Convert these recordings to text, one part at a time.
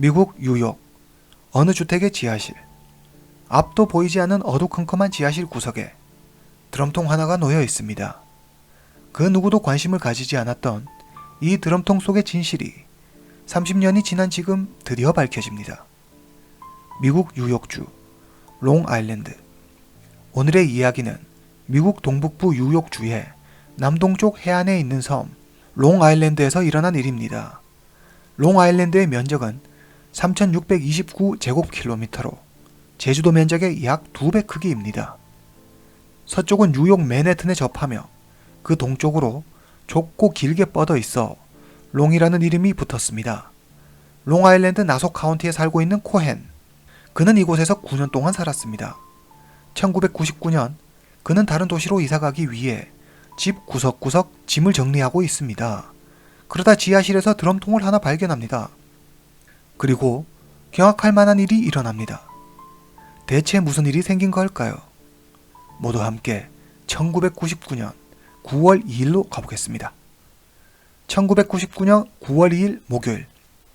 미국 뉴욕 어느 주택의 지하실 앞도 보이지 않는 어두컴컴한 지하실 구석에 드럼통 하나가 놓여 있습니다. 그 누구도 관심을 가지지 않았던 이 드럼통 속의 진실이 30년이 지난 지금 드디어 밝혀집니다. 미국 뉴욕주 롱아일랜드 오늘의 이야기는 미국 동북부 뉴욕주의 남동쪽 해안에 있는 섬 롱아일랜드에서 일어난 일입니다. 롱아일랜드의 면적은 3,629제곱킬로미터로 제주도 면적의 약 2배 크기입니다. 서쪽은 뉴욕 맨해튼에 접하며 그 동쪽으로 좁고 길게 뻗어 있어 롱이라는 이름이 붙었습니다. 롱아일랜드 나소 카운티에 살고 있는 코헨. 그는 이곳에서 9년 동안 살았습니다. 1999년 그는 다른 도시로 이사 가기 위해 집 구석구석 짐을 정리하고 있습니다. 그러다 지하실에서 드럼통을 하나 발견합니다. 그리고 경악할 만한 일이 일어납니다. 대체 무슨 일이 생긴 걸까요? 모두 함께 1999년 9월 2일로 가보겠습니다. 1999년 9월 2일 목요일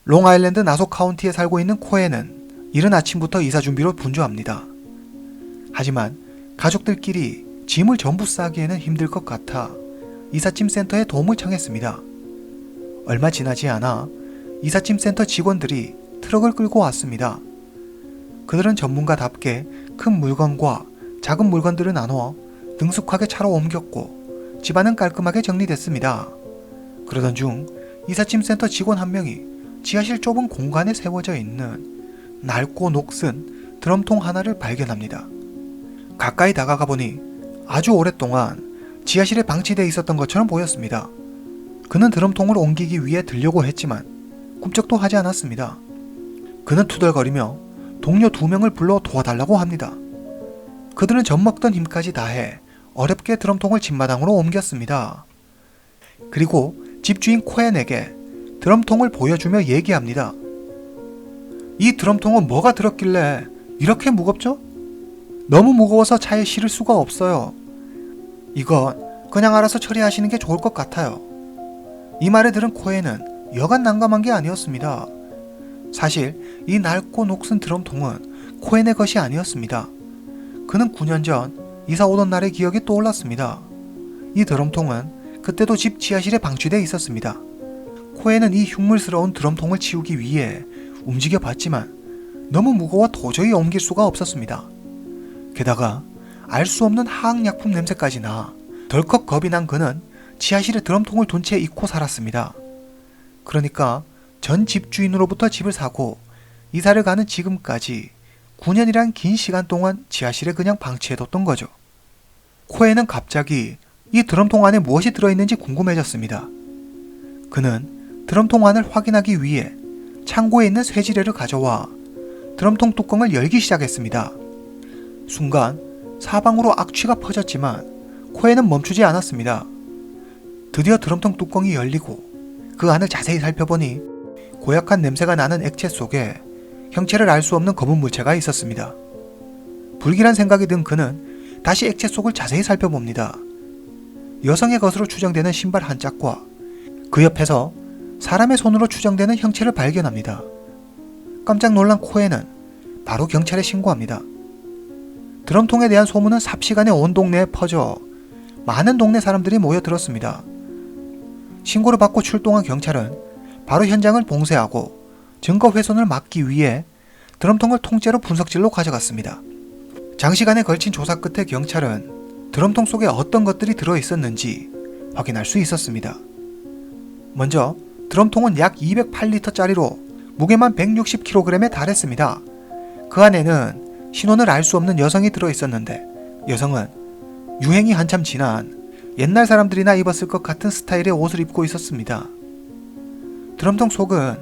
롱아일랜드 나소 카운티에 살고 있는 코에는 이른 아침부터 이사 준비로 분주합니다. 하지만 가족들끼리 짐을 전부 싸기에는 힘들 것 같아 이삿짐 센터에 도움을 청했습니다. 얼마 지나지 않아 이삿짐 센터 직원들이 트럭을 끌고 왔습니다. 그들은 전문가답게 큰 물건과 작은 물건들을 나누어 능숙하게 차로 옮겼고 집안은 깔끔하게 정리됐습니다. 그러던 중 이삿짐 센터 직원 한 명이 지하실 좁은 공간에 세워져 있는 낡고 녹슨 드럼통 하나를 발견합니다. 가까이 다가가 보니 아주 오랫동안 지하실에 방치되어 있었던 것처럼 보였습니다. 그는 드럼통을 옮기기 위해 들려고 했지만 꿈쩍도 하지 않았습니다. 그는 투덜거리며 동료 두 명을 불러 도와달라고 합니다. 그들은 젖먹던 힘까지 다해 어렵게 드럼통을 집마당으로 옮겼습니다. 그리고 집주인 코엔에게 드럼통을 보여주며 얘기합니다. 이 드럼통은 뭐가 들었길래 이렇게 무겁죠? 너무 무거워서 차에 실을 수가 없어요. 이건 그냥 알아서 처리하시는 게 좋을 것 같아요. 이 말을 들은 코엔은 여간 난감한 게 아니었습니다. 사실 이 낡고 녹슨 드럼통은 코엔의 것이 아니었습니다. 그는 9년 전 이사 오던 날의 기억이 떠올랐습니다. 이 드럼통은 그때도 집 지하실에 방치되어 있었습니다. 코엔은 이 흉물스러운 드럼통을 치우기 위해 움직여 봤지만 너무 무거워 도저히 옮길 수가 없었습니다. 게다가 알 수 없는 화학약품 냄새까지 나 덜컥 겁이 난 그는 지하실에 드럼통을 둔 채 잊고 살았습니다. 그러니까 전 집주인으로부터 집을 사고 이사를 가는 지금까지 9년이란 긴 시간 동안 지하실에 그냥 방치해뒀던 거죠. 코에는 갑자기 이 드럼통 안에 무엇이 들어있는지 궁금해졌습니다. 그는 드럼통 안을 확인하기 위해 창고에 있는 쇠지뢰를 가져와 드럼통 뚜껑을 열기 시작했습니다. 순간 사방으로 악취가 퍼졌지만 코에는 멈추지 않았습니다. 드디어 드럼통 뚜껑이 열리고 그 안을 자세히 살펴보니 고약한 냄새가 나는 액체 속에 형체를 알 수 없는 검은 물체가 있었습니다. 불길한 생각이 든 그는 다시 액체 속을 자세히 살펴봅니다. 여성의 것으로 추정되는 신발 한 짝과 그 옆에서 사람의 손으로 추정되는 형체를 발견합니다. 깜짝 놀란 코에는 바로 경찰에 신고합니다. 드럼통에 대한 소문은 삽시간에 온 동네에 퍼져 많은 동네 사람들이 모여들었습니다. 신고를 받고 출동한 경찰은 바로 현장을 봉쇄하고 증거 훼손을 막기 위해 드럼통을 통째로 분석실로 가져갔습니다. 장시간에 걸친 조사 끝에 경찰은 드럼통 속에 어떤 것들이 들어 있었는지 확인할 수 있었습니다. 먼저 드럼통은 약 208리터짜리로 무게만 160kg에 달했습니다. 그 안에는 신원을 알 수 없는 여성이 들어 있었는데 여성은 유행이 한참 지난 옛날 사람들이나 입었을 것 같은 스타일의 옷을 입고 있었습니다. 드럼통 속은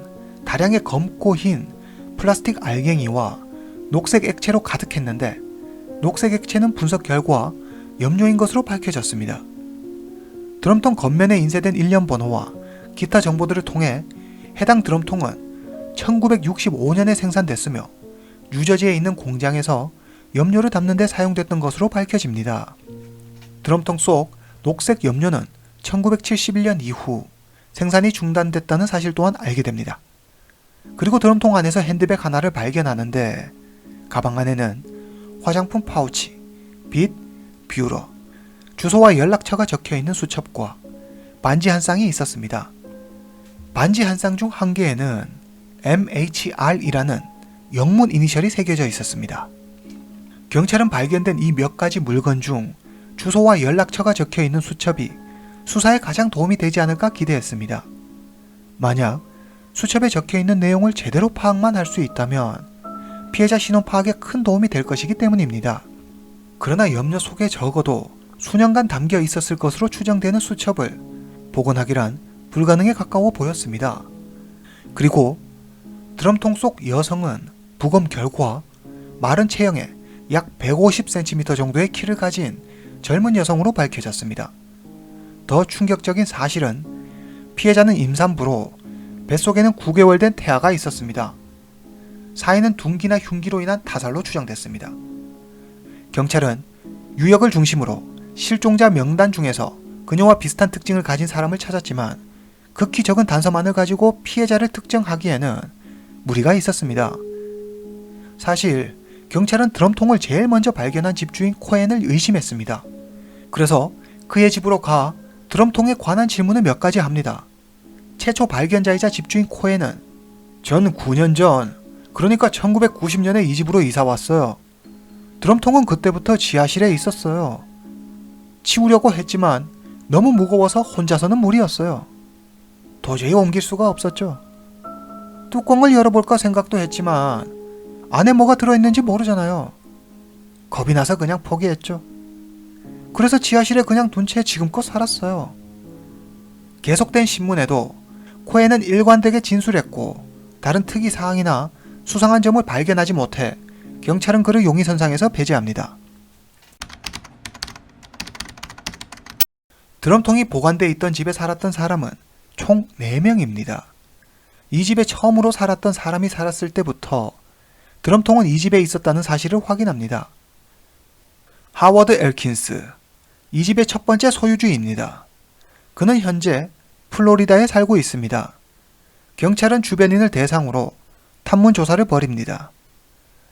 다량의 검고 흰 플라스틱 알갱이와 녹색 액체로 가득했는데 녹색 액체는 분석 결과 염료인 것으로 밝혀졌습니다. 드럼통 겉면에 인쇄된 일련 번호와 기타 정보들을 통해 해당 드럼통은 1965년에 생산됐으며 뉴저지에 있는 공장에서 염료를 담는 데 사용됐던 것으로 밝혀집니다. 드럼통 속 녹색 염료는 1971년 이후 생산이 중단됐다는 사실 또한 알게 됩니다. 그리고 드럼통 안에서 핸드백 하나를 발견하는데 가방 안에는 화장품 파우치, 빗, 뷰러, 주소와 연락처가 적혀 있는 수첩과 반지 한 쌍이 있었습니다. 반지 한 쌍 중 한 개에는 MHR이라는 영문 이니셜이 새겨져 있었습니다. 경찰은 발견된 이 몇 가지 물건 중 주소와 연락처가 적혀 있는 수첩이 수사에 가장 도움이 되지 않을까 기대했습니다. 만약 수첩에 적혀 있는 내용을 제대로 파악만 할 수 있다면 피해자 신원 파악에 큰 도움이 될 것이기 때문입니다. 그러나 염려 속에 적어도 수년간 담겨 있었을 것으로 추정되는 수첩을 복원하기란 불가능에 가까워 보였습니다. 그리고 드럼통 속 여성은 부검 결과 마른 체형에 약 150cm 정도의 키를 가진 젊은 여성으로 밝혀졌습니다. 더 충격적인 사실은 피해자는 임산부로 뱃속에는 9개월 된 태아가 있었습니다. 사인은 둔기나 흉기로 인한 타살로 추정됐습니다. 경찰은 유역을 중심으로 실종자 명단 중에서 그녀와 비슷한 특징을 가진 사람을 찾았지만 극히 적은 단서만을 가지고 피해자를 특정하기에는 무리가 있었습니다. 사실 경찰은 드럼통을 제일 먼저 발견한 집주인 코엔을 의심했습니다. 그래서 그의 집으로 가 드럼통에 관한 질문을 몇 가지 합니다. 최초 발견자이자 집주인 코엔은 전 9년 전, 그러니까 1990년에 이 집으로 이사 왔어요. 드럼통은 그때부터 지하실에 있었어요. 치우려고 했지만 너무 무거워서 혼자서는 무리였어요. 도저히 옮길 수가 없었죠. 뚜껑을 열어볼까 생각도 했지만 안에 뭐가 들어있는지 모르잖아요. 겁이 나서 그냥 포기했죠. 그래서 지하실에 그냥 둔 채 지금껏 살았어요. 계속된 신문에도 코에는 일관되게 진술했고 다른 특이 사항이나 수상한 점을 발견하지 못해 경찰은 그를 용의선상에서 배제합니다. 드럼통이 보관돼 있던 집에 살았던 사람은 총 4명입니다. 이 집에 처음으로 살았던 사람이 살았을 때부터 드럼통은 이 집에 있었다는 사실을 확인합니다. 하워드 엘킨스, 이 집의 첫 번째 소유주입니다. 그는 현재 플로리다에 살고 있습니다. 경찰은 주변인을 대상으로 탐문 조사를 벌입니다.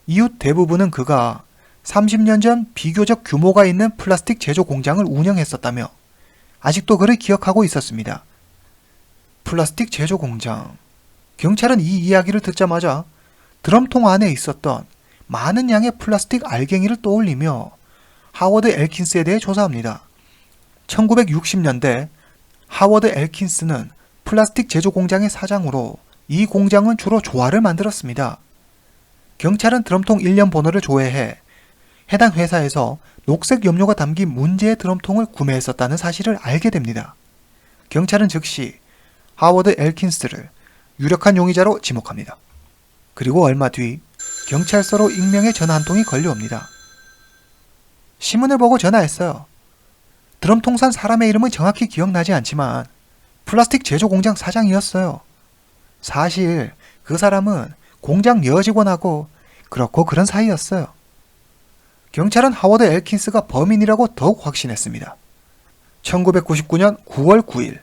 이웃 대부분은 그가 30년 전 비교적 규모가 있는 플라스틱 제조 공장을 운영했었다며 아직도 그를 기억하고 있었습니다. 플라스틱 제조 공장. 경찰은 이 이야기를 듣자마자 드럼통 안에 있었던 많은 양의 플라스틱 알갱이를 떠올리며 하워드 엘킨스에 대해 조사합니다. 1960년대 하워드 엘킨스는 플라스틱 제조 공장의 사장으로 이 공장은 주로 조화를 만들었습니다. 경찰은 드럼통 1년 번호를 조회해 해당 회사에서 녹색 염료가 담긴 문제의 드럼통을 구매했었다는 사실을 알게 됩니다. 경찰은 즉시 하워드 엘킨스를 유력한 용의자로 지목합니다. 그리고 얼마 뒤 경찰서로 익명의 전화 한 통이 걸려옵니다. 신문을 보고 전화했어요. 드럼 통 산 사람의 이름은 정확히 기억나지 않지만 플라스틱 제조 공장 사장이었어요. 사실 그 사람은 공장 여직원하고 그렇고 그런 사이였어요. 경찰은 하워드 엘킨스가 범인이라고 더욱 확신했습니다. 1999년 9월 9일,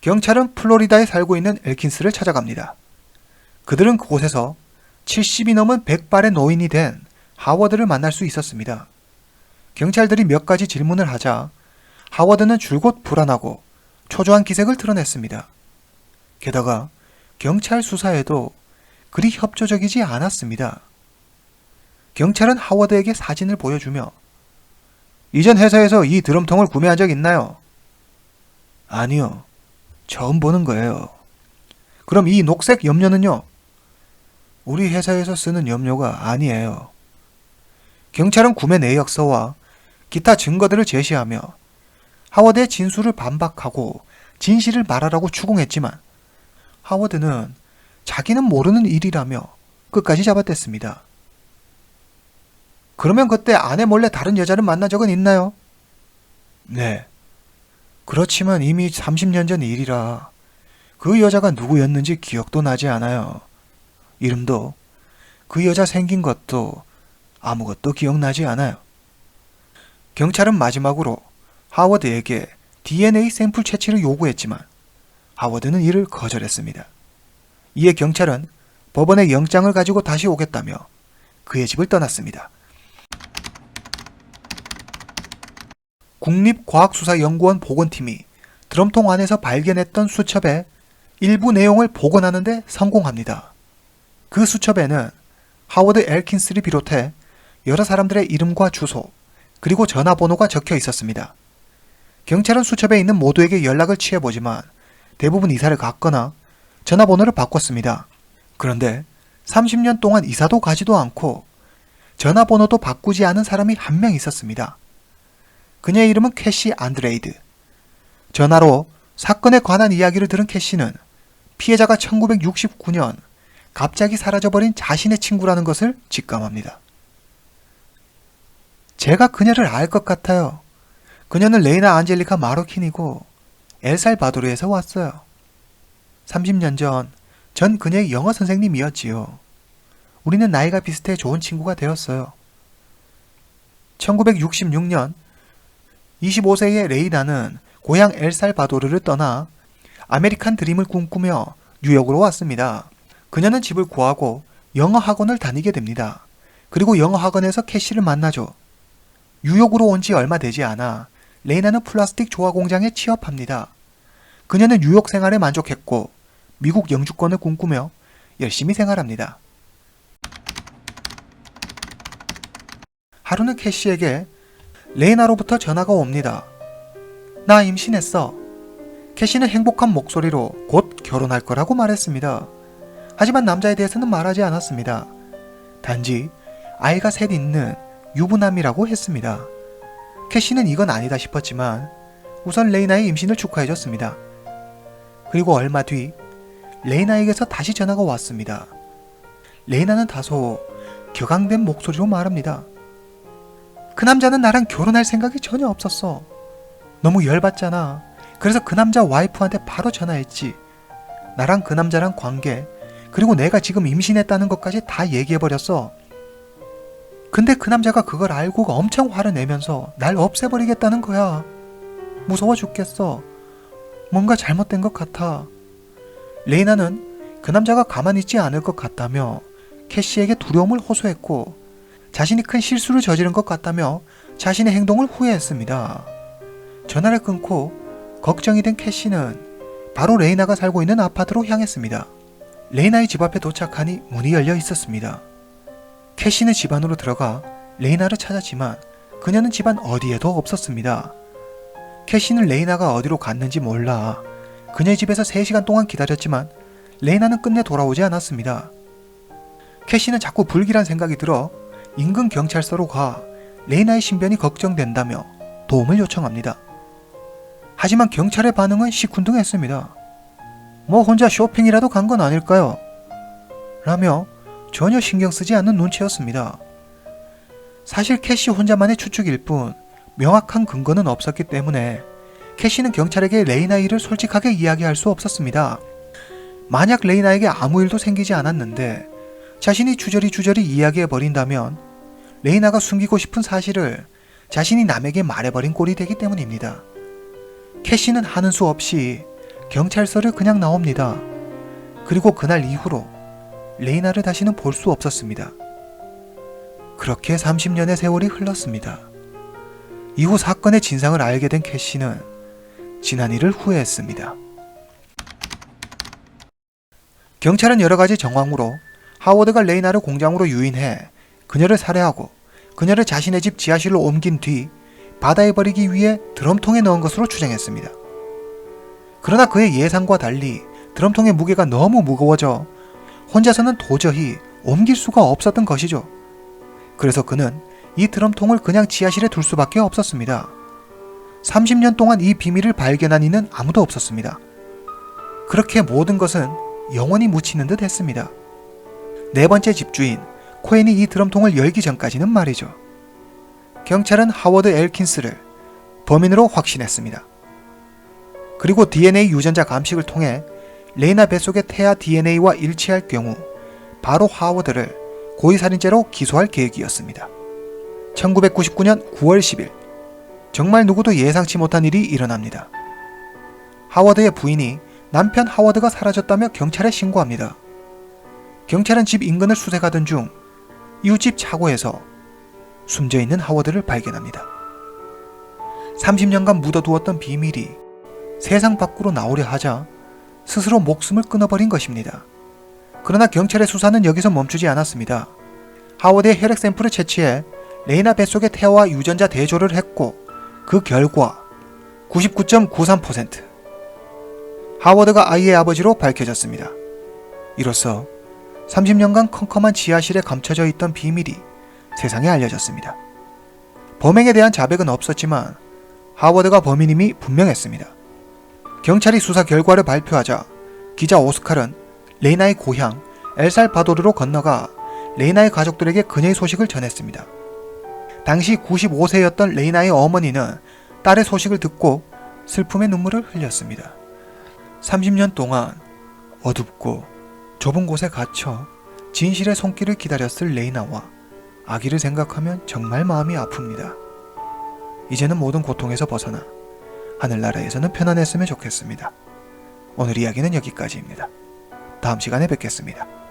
경찰은 플로리다에 살고 있는 엘킨스를 찾아갑니다. 그들은 그곳에서 70이 넘은 백발의 노인이 된 하워드를 만날 수 있었습니다. 경찰들이 몇 가지 질문을 하자 하워드는 줄곧 불안하고 초조한 기색을 드러냈습니다. 게다가 경찰 수사에도 그리 협조적이지 않았습니다. 경찰은 하워드에게 사진을 보여주며 이전 회사에서 이 드럼통을 구매한 적 있나요? 아니요. 처음 보는 거예요. 그럼 이 녹색 염료는요? 우리 회사에서 쓰는 염료가 아니에요. 경찰은 구매 내역서와 기타 증거들을 제시하며 하워드의 진술을 반박하고 진실을 말하라고 추궁했지만 하워드는 자기는 모르는 일이라며 끝까지 잡아댔습니다. 그러면 그때 아내 몰래 다른 여자를 만난 적은 있나요? 네. 그렇지만 이미 30년 전 일이라 그 여자가 누구였는지 기억도 나지 않아요. 이름도 그 여자 생긴 것도 아무것도 기억나지 않아요. 경찰은 마지막으로 하워드에게 DNA 샘플 채취를 요구했지만 하워드는 이를 거절했습니다. 이에 경찰은 법원에 영장을 가지고 다시 오겠다며 그의 집을 떠났습니다. 국립과학수사연구원 보건팀이 드럼통 안에서 발견했던 수첩의 일부 내용을 복원하는데 성공합니다. 그 수첩에는 하워드 엘킨스를 비롯해 여러 사람들의 이름과 주소, 그리고 전화번호가 적혀 있었습니다. 경찰은 수첩에 있는 모두에게 연락을 취해보지만 대부분 이사를 갔거나 전화번호를 바꿨습니다. 그런데 30년 동안 이사도 가지도 않고 전화번호도 바꾸지 않은 사람이 한 명 있었습니다. 그녀의 이름은 캐시 안드레이드. 전화로 사건에 관한 이야기를 들은 캐시는 피해자가 1969년 갑자기 사라져버린 자신의 친구라는 것을 직감합니다. 제가 그녀를 알 것 같아요. 그녀는 레이나 안젤리카 마로킨이고 엘살바도르에서 왔어요. 30년 전, 전 그녀의 영어 선생님이었지요. 우리는 나이가 비슷해 좋은 친구가 되었어요. 1966년 25세의 레이나는 고향 엘살바도르를 떠나 아메리칸 드림을 꿈꾸며 뉴욕으로 왔습니다. 그녀는 집을 구하고 영어 학원을 다니게 됩니다. 그리고 영어 학원에서 캐시를 만나죠. 뉴욕으로 온 지 얼마 되지 않아 레이나는 플라스틱 조화 공장에 취업합니다. 그녀는 뉴욕 생활에 만족했고 미국 영주권을 꿈꾸며 열심히 생활합니다. 하루는 캐시에게 레이나로부터 전화가 옵니다. 나 임신했어. 캐시는 행복한 목소리로 곧 결혼할 거라고 말했습니다. 하지만 남자에 대해서는 말하지 않았습니다. 단지 아이가 셋 있는 유부남이라고 했습니다. 캐시는 이건 아니다 싶었지만 우선 레이나의 임신을 축하해줬습니다. 그리고 얼마 뒤 레이나에게서 다시 전화가 왔습니다. 레이나는 다소 격앙된 목소리로 말합니다. 그 남자는 나랑 결혼할 생각이 전혀 없었어. 너무 열받잖아. 그래서 그 남자 와이프한테 바로 전화했지. 나랑 그 남자랑 관계, 그리고 내가 지금 임신했다는 것까지 다 얘기해버렸어. 근데 그 남자가 그걸 알고 엄청 화를 내면서 날 없애버리겠다는 거야. 무서워 죽겠어. 뭔가 잘못된 것 같아. 레이나는 그 남자가 가만히 있지 않을 것 같다며 캐시에게 두려움을 호소했고 자신이 큰 실수를 저지른 것 같다며 자신의 행동을 후회했습니다. 전화를 끊고 걱정이 된 캐시는 바로 레이나가 살고 있는 아파트로 향했습니다. 레이나의 집 앞에 도착하니 문이 열려 있었습니다. 캐시는 집 안으로 들어가 레이나를 찾았지만 그녀는 집안 어디에도 없었습니다. 캐시는 레이나가 어디로 갔는지 몰라 그녀의 집에서 3시간 동안 기다렸지만 레이나는 끝내 돌아오지 않았습니다. 캐시는 자꾸 불길한 생각이 들어 인근 경찰서로 가 레이나의 신변이 걱정된다며 도움을 요청합니다. 하지만 경찰의 반응은 시큰둥했습니다. 뭐 혼자 쇼핑이라도 간 건 아닐까요? 라며 전혀 신경 쓰지 않는 눈치였습니다. 사실 캐시 혼자만의 추측일 뿐 명확한 근거는 없었기 때문에 캐시는 경찰에게 레이나 일을 솔직하게 이야기할 수 없었습니다. 만약 레이나에게 아무 일도 생기지 않았는데 자신이 주저리 주저리 이야기해 버린다면 레이나가 숨기고 싶은 사실을 자신이 남에게 말해버린 꼴이 되기 때문입니다. 캐시는 하는 수 없이 경찰서를 그냥 나옵니다. 그리고 그날 이후로 레이나를 다시는 볼 수 없었습니다. 그렇게 30년의 세월이 흘렀습니다. 이후 사건의 진상을 알게 된 캐시는 지난 일을 후회했습니다. 경찰은 여러 가지 정황으로 하워드가 레이나를 공장으로 유인해 그녀를 살해하고 그녀를 자신의 집 지하실로 옮긴 뒤 바다에 버리기 위해 드럼통에 넣은 것으로 추정했습니다. 그러나 그의 예상과 달리 드럼통의 무게가 너무 무거워져 혼자서는 도저히 옮길 수가 없었던 것이죠. 그래서 그는 이 드럼통을 그냥 지하실에 둘 수밖에 없었습니다. 30년 동안 이 비밀을 발견한 이는 아무도 없었습니다. 그렇게 모든 것은 영원히 묻히는 듯 했습니다. 네 번째 집주인 코엔이 이 드럼통을 열기 전까지는 말이죠. 경찰은 하워드 엘킨스를 범인으로 확신했습니다. 그리고 DNA 유전자 감식을 통해 레이나 뱃속의 태아 DNA와 일치할 경우 바로 하워드를 고의살인죄로 기소할 계획이었습니다. 1999년 9월 10일 정말 누구도 예상치 못한 일이 일어납니다. 하워드의 부인이 남편 하워드가 사라졌다며 경찰에 신고합니다. 경찰은 집 인근을 수색하던 중 이웃집 차고에서 숨져 있는 하워드를 발견합니다. 30년간 묻어두었던 비밀이 세상 밖으로 나오려 하자 스스로 목숨을 끊어버린 것입니다. 그러나 경찰의 수사는 여기서 멈추지 않았습니다. 하워드의 혈액 샘플을 채취해 레이나 뱃속의 태아와 유전자 대조를 했고 그 결과 99.93% 하워드가 아이의 아버지로 밝혀졌습니다. 이로써 30년간 컴컴한 지하실에 감춰져 있던 비밀이 세상에 알려졌습니다. 범행에 대한 자백은 없었지만 하워드가 범인임이 분명했습니다. 경찰이 수사 결과를 발표하자 기자 오스칼은 레이나의 고향 엘살바도르로 건너가 레이나의 가족들에게 그녀의 소식을 전했습니다. 당시 95세였던 레이나의 어머니는 딸의 소식을 듣고 슬픔의 눈물을 흘렸습니다. 30년 동안 어둡고 좁은 곳에 갇혀 진실의 손길을 기다렸을 레이나와 아기를 생각하면 정말 마음이 아픕니다. 이제는 모든 고통에서 벗어나 하늘나라에서는 편안했으면 좋겠습니다. 오늘 이야기는 여기까지입니다. 다음 시간에 뵙겠습니다.